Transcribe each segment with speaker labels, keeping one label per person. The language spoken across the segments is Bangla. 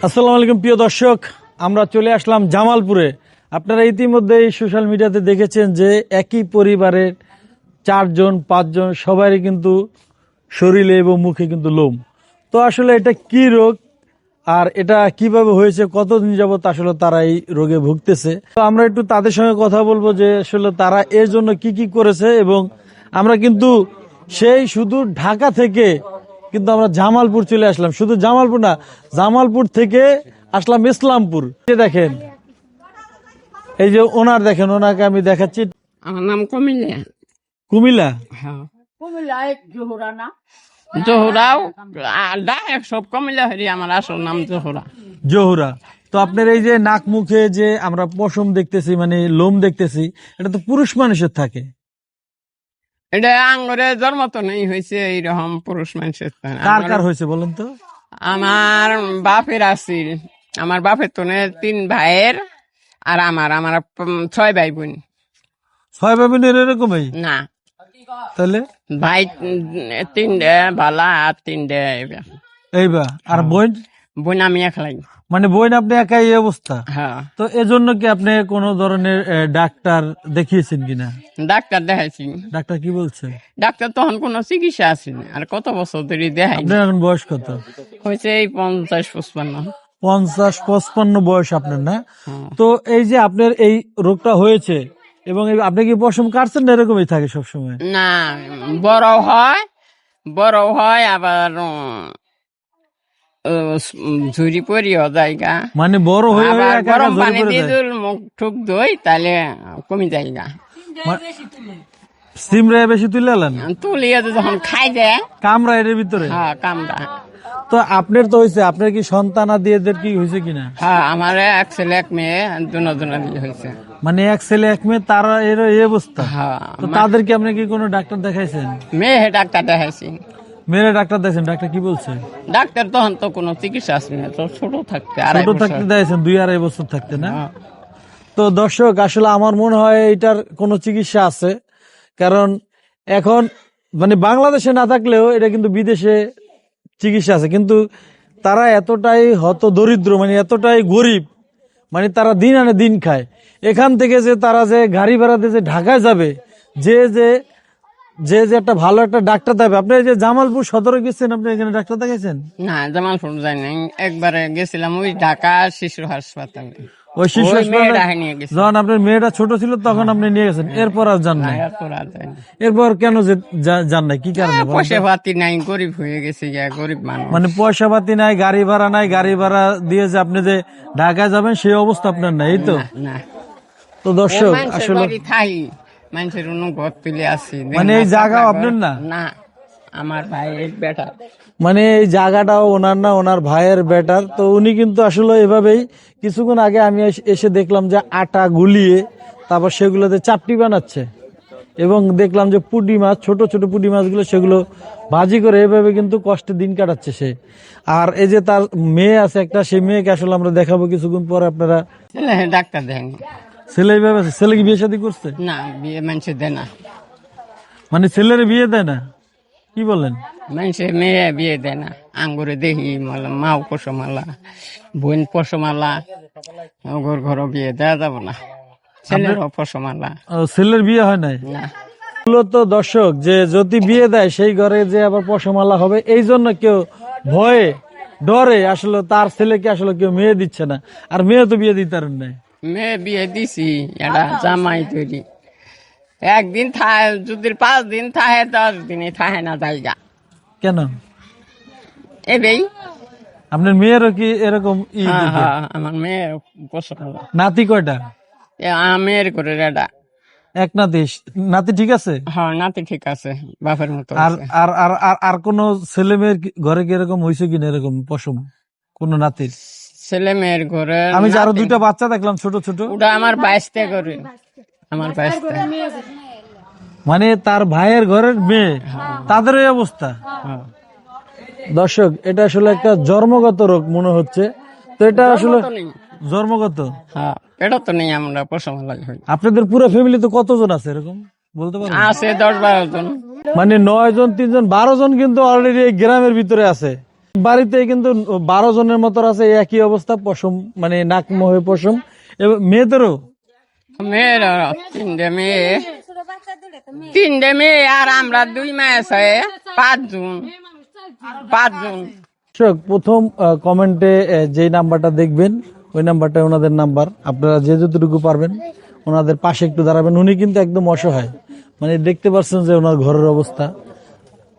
Speaker 1: আসসালামু আলাইকুম, প্রিয় দর্শক। আমরা চলে আসলাম জামালপুরে। আপনারা ইতিমধ্যেই সোশ্যাল মিডিয়াতে দেখেছেন যে একই পরিবারের চারজন, পাঁচজন, সবারই কিন্তু শরীরে এবং মুখে কিন্তু লোম। তো আসলে এটা কি রোগ আর এটা কীভাবে হয়েছে, কতদিন যাবত আসলে তারা এই রোগে ভুগতেছে? তো আমরা একটু তাদের সঙ্গে কথা বলব যে আসলে তারা এর জন্য কি কি করেছে এবং আমরা কিন্তু সেই শুধু ঢাকা থেকে কিন্তু আমরা জামালপুর চলে আসলাম। শুধু জামালপুর না জামালপুর থেকে আসলাম ইসলামপুর। এই দেখেন এই যে ওনার দেখেন ওনাকে আমি দেখাচ্ছি।
Speaker 2: আমার নাম কমিলে
Speaker 1: কুমিল্লা?
Speaker 2: হ্যাঁ।
Speaker 3: কুমিল্লায় জোহরা না?
Speaker 2: জোহরাও ডাইরেক্ট সব কমিলে হরি আমার আসল নাম জোহরা।
Speaker 1: জহুরা। তো আপনার এই যে নাক মুখে যে আমরা পশম দেখতেছি মানে লোম দেখতেছি এটা তো পুরুষ মানুষের থাকে।
Speaker 2: এটা আঙ্গরে জন্ম তো নেই হয়েছে এইরকম পুরুষ মানুষের।
Speaker 1: কার কার হয়েছে বলেন তো?
Speaker 2: আমার বাপের আছিল আমার বাপের তো তিন ভাইয়ের আর আমার আমার ছয় ভাই বোন
Speaker 1: ছয় ভাই ভাবিনের এরকমই?
Speaker 2: না।
Speaker 1: তাহলে?
Speaker 2: ভাই তিনটে বালা আর তিনটে
Speaker 1: এইবা আর বোন?
Speaker 2: বোন আমি একলাই
Speaker 1: মানে বোন আপনি একাই এই অবস্থা?
Speaker 2: হ্যাঁ।
Speaker 1: তো এজন্য কি আপনি কোনো ধরনের আহ, ডাক্তার দেখিয়েছেন কিনা?
Speaker 2: ডাক্তার দেখাইছি।
Speaker 1: ডাক্তার কি বলছে
Speaker 2: ডাক্তার তখন কোনো চিকিৎসা আছে আর কত বছর ধরে দেখাই
Speaker 1: আপনার এখন বয়স কত?
Speaker 2: হয়েছে এই পঞ্চাশ পঁচপান্ন।
Speaker 1: পঞ্চাশ পঁচপান্ন বয়স আপনার না?
Speaker 2: হ্যাঁ।
Speaker 1: তো এই যে আপনার এই রোগটা হয়েছে এবং এই- আপনি কি পশম কাটছেন না এরকমই থাকে সবসময়?
Speaker 2: না বড় হয় বড় হয় আবার উম, ঝুরি পরিও জায়গা।
Speaker 1: মানে বড় হয়ে
Speaker 2: আবার গরম পানি দিয়ে
Speaker 1: যায়।
Speaker 2: মুখ ঠুক দই তাহলে কমে জায়গা।
Speaker 1: সিমরায় বেশি তুলে এলেন
Speaker 2: তুলিয়ে তো যখন খাই দেয়
Speaker 1: কামরা এর ভিতরে?
Speaker 2: হ্যাঁ কামড়া।
Speaker 1: তো আপনার তো হয়েছে আপনার কি সন্তান আদি এদের কি হয়েছে কিনা?
Speaker 2: হ্যাঁ আমার এক ছেলে এক মেয়ে দুনো দুনো দিয়ে হয়েছে
Speaker 1: মানে এক ছেলে এক মেয়ে তারা এর এই অবস্থা?
Speaker 2: হ্যাঁ
Speaker 1: তো তাদেরকে আপনি কি কোনো ডাক্তার দেখাইছেন?
Speaker 2: মেয়ে ডাক্তার দেখাইছি।
Speaker 1: মেয়েরা ডাক্তার দেখছেন ডাক্তার কি বলছে
Speaker 2: ডাক্তার তখন তো কোনো চিকিৎসা আসবে না তো ছোট থাকতে
Speaker 1: ছোট। থাকতে দেখছেন দুই আড়াই বছর থাকতে না
Speaker 2: হ্যাঁ।
Speaker 1: তো দর্শক আসলে আমার মনে হয় এটার কোনো চিকিৎসা আছে কারণ এখন মানে বাংলাদেশে না থাকলেও এটা কিন্তু বিদেশে চিকিৎসা আছে কিন্তু তারা এতটাই হত দরিদ্র মানে এতটাই গরিব মানে তারা দিন আনে দিন খায় এখান থেকে যে তারা যে গাড়ি ভাড়াতে যে ঢাকায় যাবে যে যে যে যে একটা ভালো একটা ডাক্তার দেবে। আপনি যে জামালপুর সদরে গেছেন আপনি এখানে ডাক্তার দেখাইছেন?
Speaker 2: না জামালপুর যাই নাই একবারে গেছিলাম ওই ঢাকা শিশু হাসপাতালে।
Speaker 1: ওই শিশু যখন আপনার মেয়েটা ছোট ছিল তখন আপনি নিয়ে গেছেন। এরপর আর যান নাই?
Speaker 2: এরপর
Speaker 1: কেন যে যান নাই? কি কারণে?
Speaker 2: পয়সা পাতি নাই গরিব হয়ে গেছে গরিব মানুষ।
Speaker 1: মানে পয়সা পাতি নাই গাড়ি ভাড়া নাই গাড়ি ভাড়া দিয়ে যে আপনি যে ঢাকায় যাবেন সেই অবস্থা আপনার নাই তো?
Speaker 2: না
Speaker 1: তো দর্শক আসলে
Speaker 2: মানুষের অন্য ঘর তুলে আসি।
Speaker 1: মানে এই জায়গা আপনার না?
Speaker 2: না আমার ভাই এক বেটা।
Speaker 1: মানে এই জায়গাটাও ওনার না ওনার ভাইয়ের বেটার। তো উনি কিন্তু আসলে এভাবেই কিছুক্ষণ আগে আমি এসে দেখলাম যে আটা গুলিয়ে তারপর সেগুলোতে চাপটি বানাচ্ছে। এবং দেখলাম যে পুঁটি মাছ ছোট ছোট পুঁটি মাছগুলো সেগুলো ভাজি করে এভাবে কিন্তু কষ্টে দিন কাটাচ্ছে সে। আর এই যে তার মেয়ে আছে একটা সেই মেয়েকে আসলে আমরা দেখাবো কিছুক্ষণ পরে আপনারা
Speaker 2: ডাক্তার দেয়নি
Speaker 1: ছেলে এইভাবে আছে? ছেলে কি বিয়ে শাদী করছে?
Speaker 2: না বিয়ে দেয় না।
Speaker 1: মানে ছেলের বিয়ে দেয় না? কি বলেন?
Speaker 2: মেয়ে বিয়ে দেয় না। আঙ্গুরে দেখি মালা মাও পশমালা বোন পশমালা ঘর বিয়ে দেওয়া যাব না। ছেলেরও পশমালা।
Speaker 1: ও, ছেলের বিয়ে হয় নাই?
Speaker 2: না।
Speaker 1: মূলত দর্শক যে যদি বিয়ে দেয় সেই ঘরে যে আবার পশমালা হবে এই জন্য কেউ ভয়ে ডরে আসলে তার ছেলেকে আসলে কেউ মেয়ে দিচ্ছে না। আর মেয়ে তো বিয়ে দিতে পারেন না
Speaker 2: মেয়ে বিয়ে দিছি এটা জামাই তৈরি একদিন থাহে যদি পাঁচ দিন থাহে দশ দিনে থাহে না জায়গা।
Speaker 1: কেন?
Speaker 2: এবেই
Speaker 1: আপনার মেয়েরও কি এরকম ই
Speaker 2: হ্যাঁ? হ্যাঁ আমার মেয়ে পছন্দ।
Speaker 1: নাতি কয়টা?
Speaker 2: আমের করে রেডা।
Speaker 1: এক নাতি নাতি ঠিক আছে?
Speaker 2: হ্যাঁ নাতি ঠিক আছে বাপের মতো
Speaker 1: আর আর আর আর আর কোন ছেলে মেয়ের ঘরে কি এরকম হয়েছে কিনা এরকম পশম? কোন নাতির?
Speaker 2: ছেলে মেয়ের ঘরে
Speaker 1: আমি আরও দুইটা বাচ্চা দেখলাম ছোট ছোট।
Speaker 2: ওটা আমার বাইশতে করে। আমার বাইশতে
Speaker 1: মানে তার ভাইয়ের ঘরের মেয়ে। তাদের এই অবস্থা।
Speaker 2: হ্যাঁ।
Speaker 1: দর্শক এটা আসলে একটা জন্মগত রোগ মনে হচ্ছে। তো এটা আসলে। জন্মগত?
Speaker 2: হ্যাঁ এটা তো নেই আমরা পশম লাগে হই
Speaker 1: আপনাদের পুরো ফ্যামিলি তো কতজন আছে এরকম? বলতে পারেন
Speaker 2: আছে দশ বারো জন।
Speaker 1: মানে নয় জন তিনজন বারো জন কিন্তু অলরেডি এই গ্রামের ভিতরে আছে। বাড়িতে কিন্তু বারো জনের মতো আছে একই অবস্থা পশম মানে নাক হয়ে পশম। এবং মেয়েদেরও?
Speaker 2: মেয়ের তিনটে মেয়ে। তিনটে মেয়ে আর আমরা দুই মাস পাঁচজন। পাঁচজন।
Speaker 1: প্রথম আহ, কমেন্টে নাম্বারটা দেখবেন ওই নাম্বারটা ওনাদের নাম্বার। আপনারা যে যতটুকু পারবেন ওনাদের পাশে একটু দাঁড়াবেন। উনি কিন্তু একদম অসহায়। মানে দেখতে পাচ্ছেন যে ওনার ঘরের অবস্থা।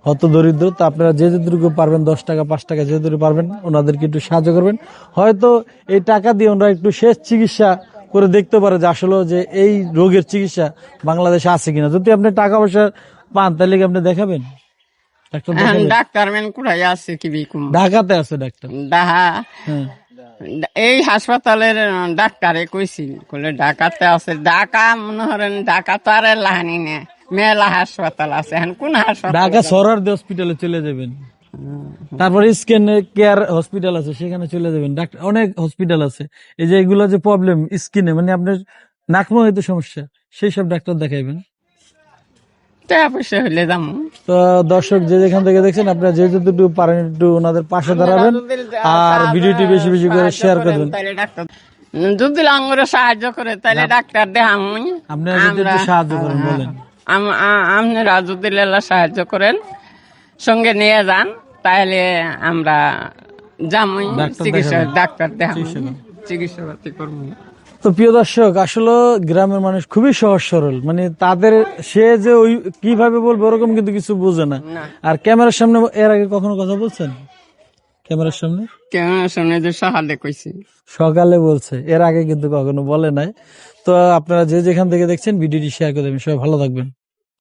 Speaker 1: হত দরিদ্র তো আপনারা যে যতটুকু পারবেন দশ টাকা পাঁচ টাকা যে যতটুকু পারবেন ওনাদেরকে একটু সাহায্য করবেন। হয়তো এই টাকা দিয়ে ওনারা একটু শেষ চিকিৎসা করে দেখতে পারে যে আসলে যে এই রোগের চিকিৎসা বাংলাদেশে আছে কিনা। যদি আপনি টাকা পয়সা পান তাহলে কি আপনি দেখাবেন? ডাক্তার
Speaker 2: মেন কোথায় আছে কি
Speaker 1: ঢাকাতে আছে ডাক্তার। হ্যাঁ।
Speaker 2: এই হাসপাতালের ডাক্তারে কইছি কইলে ঢাকাতে আছে। ঢাকা মনে করেন ঢাকা তো আর লাহানি নে মেলা হাসপাতাল আছে এখন কোন হাসপাতাল?
Speaker 1: ঢাকা হসপিটালে চলে যাবেন। তারপর কেয়ার হসপিটাল আছে সেখানে চলে যাবেন। ডাক্তার অনেক হসপিটাল আছে। এই যে এগুলো যে প্রবলেম স্কিনে মানে আপনার নাকমো হয়তো সমস্যা সেই সব ডাক্তার দেখাইবেন। তো দর্শক যে যেখান থেকে দেখছেন আপনারা যে যতটুকু পারেন একটু ওনাদের পাশে দাঁড়াবেন আর ভিডিওটি বেশি বেশি করে শেয়ার করে দেবেন
Speaker 2: তাহলে ডাক্তার যদি সাহায্য করে তাহলে ডাক্তার দেখাম
Speaker 1: আপনারা যদি সাহায্য করেন বলেন।
Speaker 2: আপনারা যদি লেলা সাহায্য করেন সঙ্গে নিয়ে যান তাহলে আমরা যামই। চিকিৎসা ডাক্তার দেখাম
Speaker 1: চিকিৎসা করবেন।
Speaker 2: চিকিৎসা পাতি করব।
Speaker 1: তো প্রিয় দর্শক আসলে গ্রামের মানুষ খুবই সহজ সরল। মানে তাদের সে যে ওই কীভাবে বলবে ওরকম কিন্তু কিছু বোঝে
Speaker 2: না।
Speaker 1: আর ক্যামেরার সামনে এর আগে কখনো কথা বলছেন? ক্যামেরার সামনে?
Speaker 2: কেমন শুনে যে সাহায্য কইছি।
Speaker 1: সকালে বলছে। এর আগে কিন্তু কখনো বলে নাই। তো আপনারা যে যেখান থেকে দেখছেন ভিডিওটি শেয়ার করে দেবেন। সবাই ভালো থাকবেন।